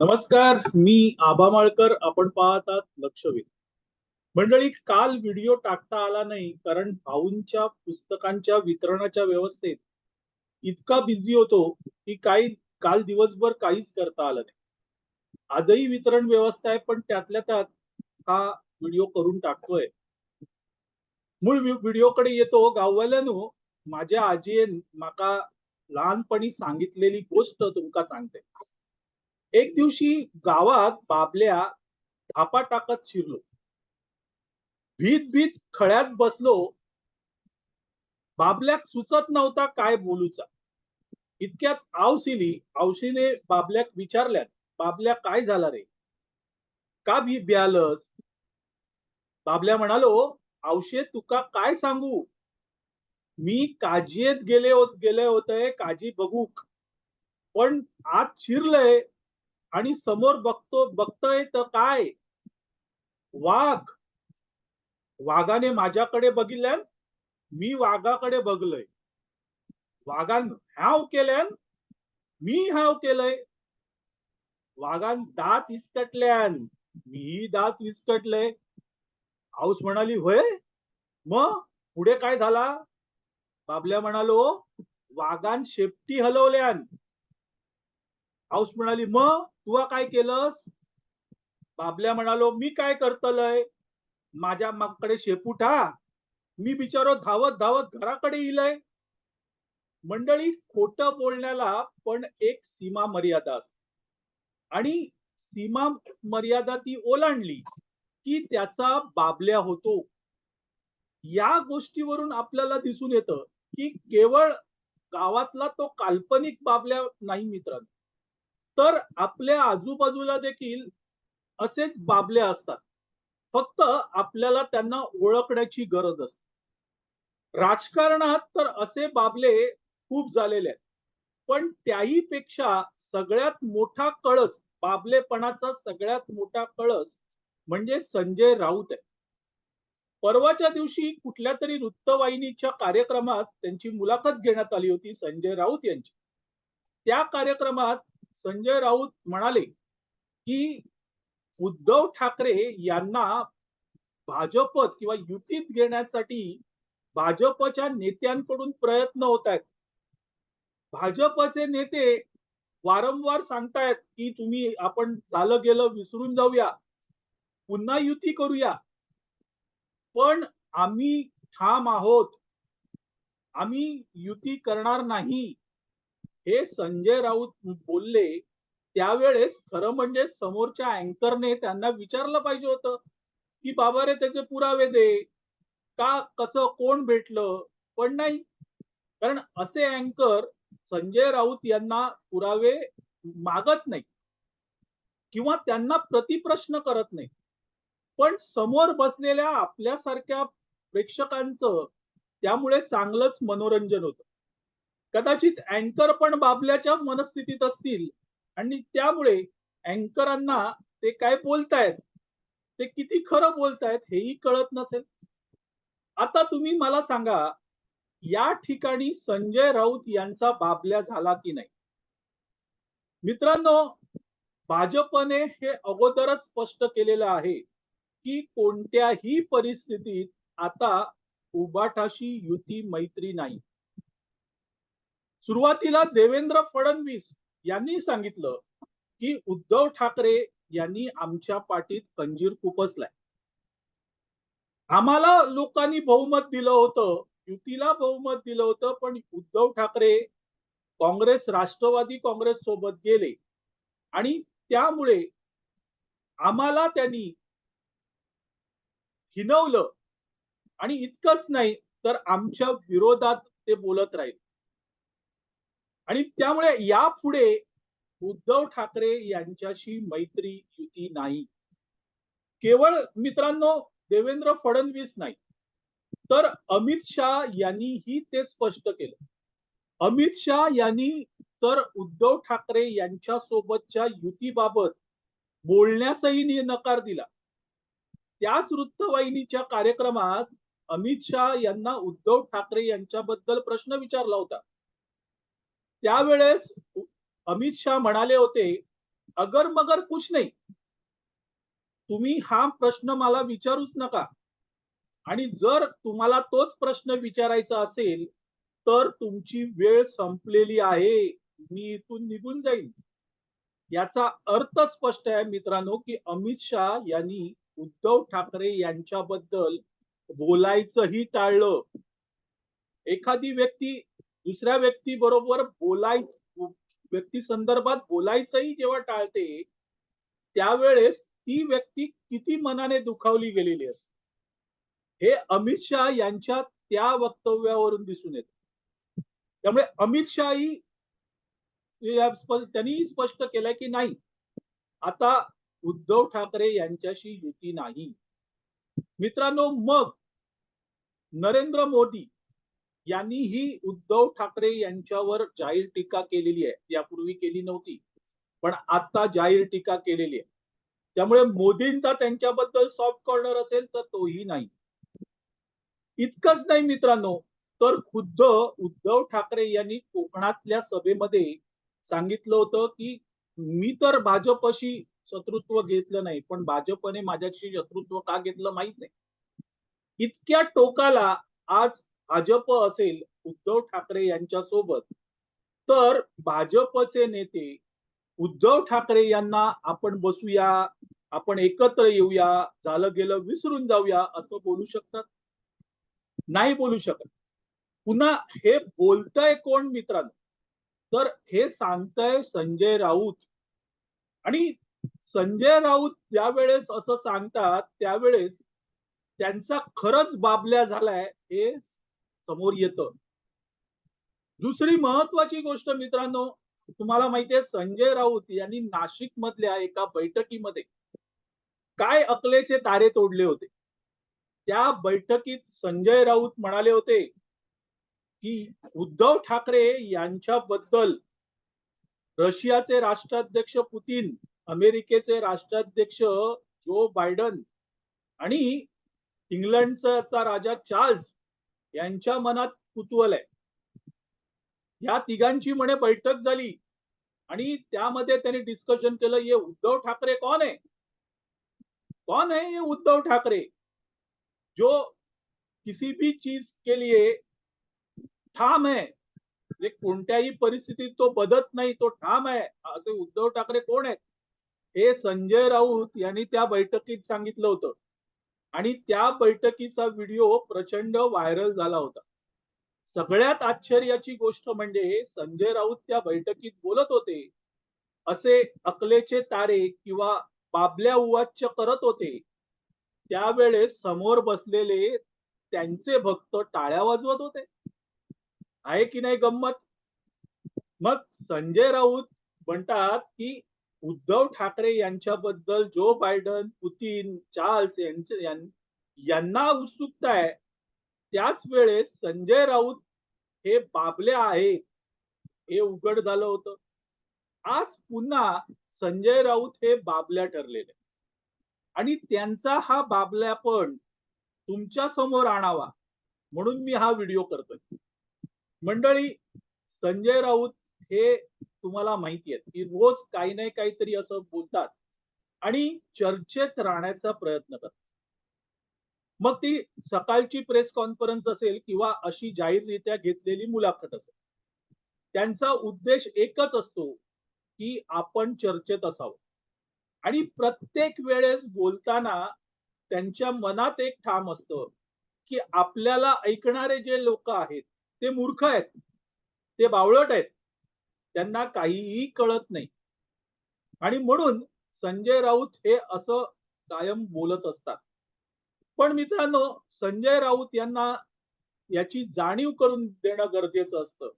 नमस्कार मी आबा माळकर आपण पाहतात लक्षवेध. मंडळी काल व्हिडिओ टाकता आला नाही कारण भाऊंच्या पुस्तकांच्या वितरणाच्या व्यवस्थेत इतका बिझी होतो की काही काल दिवसभर काहीच करता आलं नाही. आजही वितरण व्यवस्था आहे पण त्यातल्या त्यात हा व्हिडिओ करून टाकतोय. मूळ व्हिडिओकडे येतो. गाववाल्यानो माझ्या आजीन माका लहानपणी सांगितलेली गोष्ट तुमका सांगते. एक दिवशी गावात बाबल्या धापा टाकत शिरलो. भीत भीत खळ्यात बसलो. बाबल्याक सुचत नव्हता काय बोलूचा. इतक्यात आवसिली आवशीने बाबल्याक विचारल्यात बाबल्या काय झाला रे? का भी ब्यालस? बाबल्या म्हणालो आवशे तुका काय सांगू? मी काजीयेत गेले होत गेले होते काजी बघूक. पण आत शिरलंय आणि समोर बघतो बघतोय तर काय? वाघ. वाघाने माझ्याकडे बघितल्यान मी वाघाकडे बघलंय. वाघान हाव केल्यान मी हाव केलंय. वाघान दात विस्कटल्यान मी दात विस्कटलंय. आऊस म्हणाली होय? मग पुढे काय झाला? बाबल्या म्हणालो वाघान शेपटी हलवल्यान. आऊस म्हणाली मग तुवा काय केलंस? बाबल्या म्हणालो मी काय करतलय? माझ्या मागकडे शेपूटा मी बिचारो धावत धावत घराकडे येईलय मंडळी खोट बोलण्याला पण एक सीमा मर्यादा असते. आणि सीमा मर्यादा ती ओलांडली की त्याचा बाबल्या होतो. या गोष्टीवरून आपल्याला दिसून येतं की केवळ गावातला तो काल्पनिक बाबल्या नाही मित्रांनो. तर आपल्या आजूबाजूला देखील असेच बाबले असतात. फक्त आपल्याला त्यांना ओळखण्याची गरज असते. राजकारणात तर असे बाबले खूप झालेले आहेत. पण त्याही पेक्षा सगळ्यात मोठा कळस बाबलेपणाचा सगळ्यात मोठा कळस म्हणजे संजय राऊत आहे परवाच्या दिवशी कुठल्या तरी वृत्तवाहिनीच्या कार्यक्रमात त्यांची मुलाखत घेण्यात आली होती संजय राऊत यांची. त्या कार्यक्रमात संजय राऊत म्हणाले की उद्धव ठाकरे यांना भाजपत किंवा युतीत घेण्यासाठी भाजपच्या नेत्यांकडून प्रयत्न होत आहेत भाजपचे नेते वारंवार सांगतायत की तुम्ही आपण झालं गेलं विसरून जाऊया. पुन्हा युती करूया. पण आम्ही ठाम आहोत. आम्ही युती करणार नाही. हे संजय राऊत बोलले त्यावेळेस खरं म्हणजे समोरच्या अँकरने त्यांना विचारलं पाहिजे होतं की बाबा रे त्याचे पुरावे दे. का कसं कोण भेटलं? पण नाही. कारण असे अँकर संजय राऊत यांना पुरावे मागत नाही. किंवा त्यांना प्रतिप्रश्न करत नाही. पण समोर बसलेल्या आपल्यासारख्या प्रेक्षकांचं त्यामुळे चांगलंच मनोरंजन होतं. कदाचित अँकर पण बाबल्याच्या मनस्थितीत असतील. आणि त्यामुळे अँकरांना ते काय बोलतायत? ते किती खरं बोलतायत हेही कळत नसेल. आता तुम्ही मला सांगा या ठिकाणी संजय राऊत यांचा बाबल्या झाला की नाही? मित्रांनो भाजपने हे अगोदरच स्पष्ट केलेलं आहे की कोणत्याही परिस्थितीत आता उबाठाशी युती मैत्री नाही. सुरुवातीला देवेंद्र फडणवीस यांनी सांगितलं की उद्धव ठाकरे यांनी आमच्या पाठीत कंजीर खुपसलाय आम्हाला लोकांनी बहुमत दिलं होतं युतीला बहुमत दिलं होतं पण उद्धव ठाकरे काँग्रेस राष्ट्रवादी काँग्रेस सोबत गेले. आणि त्यामुळे आम्हाला त्यांनी हिनवलं. आणि इतकंच नाही तर आमच्या विरोधात ते बोलत राहील. आणि त्यामुळे यापुढे उद्धव ठाकरे यांच्याशी मैत्री युती नाही. केवळ मित्रांनो देवेंद्र फडणवीस नाही. तर अमित शहा यांनीही ते स्पष्ट केलं. अमित शहा यांनी तर उद्धव ठाकरे यांच्या सोबतच्या युतीबाबत बोलण्यासही नकार दिला. त्याच वृत्तवाहिनीच्या कार्यक्रमात अमित शहा यांना उद्धव ठाकरे यांच्याबद्दल प्रश्न विचारला होता. त्यावेळेस अमित शहा म्हणाले होते अगर मगर कुछ नाही. तुम्ही हा प्रश्न मला विचारूच नका. आणि जर तुम्हाला तोच प्रश्न विचारायचा असेल तर तुमची वेळ संपलेली आहे. मी इथून निघून जाईल याचा अर्थ स्पष्ट आहे मित्रांनो की अमित शहा यांनी उद्धव ठाकरे यांच्याबद्दल बोलायचंही टाळलं. एखादी व्यक्ती दुसऱ्या व्यक्ती बरोबर बोलाय व्यक्ती संदर्भात बोलायचंही जेव्हा टाळते त्यावेळेस ती व्यक्ती किती मनाने दुखावली गेलेली असते. हे अमित शहा यांच्या त्या वक्तव्यावरून दिसून येत. त्यामुळे अमित शहाही त्यांनी स्पष्ट केलंय की नाही. आता उद्धव ठाकरे यांच्याशी युती नाही. मित्रांनो मग नरेंद्र मोदी यांनीही उद्धव ठाकरे यांच्यावर जाहीर टीका केलेली आहे. यापूर्वी केली नव्हती पण आता जाहीर टीका केलेली आहे. त्यामुळे मोदींचा त्यांच्याबद्दल सॉफ्ट कॉर्नर असेल तर तोही नाही. इतकंच नाही मित्रांनो तर खुद्द उद्धव ठाकरे यांनी कोकणातल्या सभेमध्ये सांगितलं होतं की मी तर भाजपशी शत्रुत्व घेतलं नाही पण भाजपने माझ्याशी शत्रुत्व का घेतलं माहीत नाही. इतक्या टोकाला आज भाजप असेल उद्धव ठाकरे यांच्या सोबत तर भाजपचे नेते उद्धव ठाकरे यांना आपण बसूया आपण एकत्र येऊया झालं गेलं विसरून जाऊया असं बोलू शकतात? नाही बोलू शकत. पुन्हा हे बोलतय कोण मित्रांनो? तर हे सांगतय संजय राऊत. आणि संजय राऊत ज्या वेळेस असं सांगतात त्यावेळेस त्यांचा खरंच बाबल्या झालाय हे समोर येतं. दुसरी महत्वाची गोष्ट मित्रांनो तुम्हाला माहितीये संजय राऊत यांनी नाशिक मधल्या एका बैठकीमध्ये काय अकलेचे तारे तोडले होते? त्या बैठकीत संजय राऊत म्हणाले होते की उद्धव ठाकरे यांच्याबद्दल रशियाचे राष्ट्राध्यक्ष पुतीन अमेरिकेचे राष्ट्राध्यक्ष जो बायडन आणि इंग्लंडचा राजा चार्ल्स यांच्या मनात कुतूहल आहे. या तिघांची म्हणे बैठक झाली आणि त्यामध्ये त्यांनी डिस्कशन केलं ये उद्धव ठाकरे कोण आहे कौन है ये उद्धव ठाकरे? जो किसी भी चीज के लिए ठाम है कोणत्याही परिस्थितीत तो बदत नाही तो ठाम आहे असे उद्धव ठाकरे कोण आहेत? हे संजय राऊत यांनी त्या बैठकीत सांगितलं होतं. आणि त्या बैठकीचा व्हिडिओ प्रचंड व्हायरल झाला होता. सगळ्यात आश्चर्याची गोष्ट म्हणजे संजय राऊत त्या बैठकीत बोलत होते. असे अकलेचे तारे किंवा बाबल्या उवाच्य करत होते. त्यावेळेस समोर बसलेले त्यांचे भक्त टाळ्या वाजवत होते. आहे की नाही गंमत? मग संजय राऊत म्हणतात की उद्धव ठाकरे यांच्याबद्दल जो बायडन पुतीन चार्ल्स यांच्या यांना उत्सुकता आहे त्याच वेळेस संजय राऊत हे बाबले आहेत हे उघड झालं होतं. आज पुन्हा संजय राऊत हे बाबल्या ठरलेले. आणि त्यांचा हा बाबल्या पण तुमच्यासमोर आणावा म्हणून मी हा व्हिडिओ करतोय. मंडळी संजय राऊत हे तुम्हाला माहिती आहेत की रोज काही नाही काहीतरी असं बोलतात आणि चर्चेत राहण्याचा प्रयत्न करतात. मग ती सकाळची प्रेस कॉन्फरन्स असेल किंवा अशी जाहीररित्या घेतलेली मुलाखत असेल त्यांचा उद्देश एकच असतो की आपण चर्चेत असावं. आणि प्रत्येक वेळेस बोलताना त्यांच्या मनात एक ठाम असतं की आपल्याला ऐकणारे जे लोक आहेत ते मूर्ख आहेत ते बावळट आहेत त्यांना काहीही कळत नाही. आणि म्हणून संजय राऊत हे असं कायम बोलत असतात. पण मित्रांनो संजय राऊत यांना याची जाणीव करून देणं गरजेचं असतं.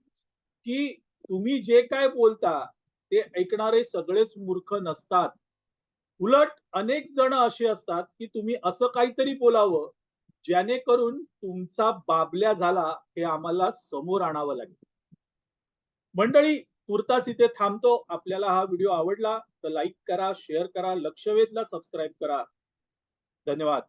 की तुम्ही जे काय बोलता ते ऐकणारे सगळेच मूर्ख नसतात. उलट अनेक जण असे असतात की तुम्ही असं काहीतरी बोलावं जेणेकरून तुमचा बाबल्या झाला हे आम्हाला समोर आणावं लागेल. मंडळी तुर्तास इथे थांबतो. आपल्याला हा व्हिडिओ आवडला तर लाईक करा शेअर करा लक्ष वेधला सबस्क्राईब करा. धन्यवाद.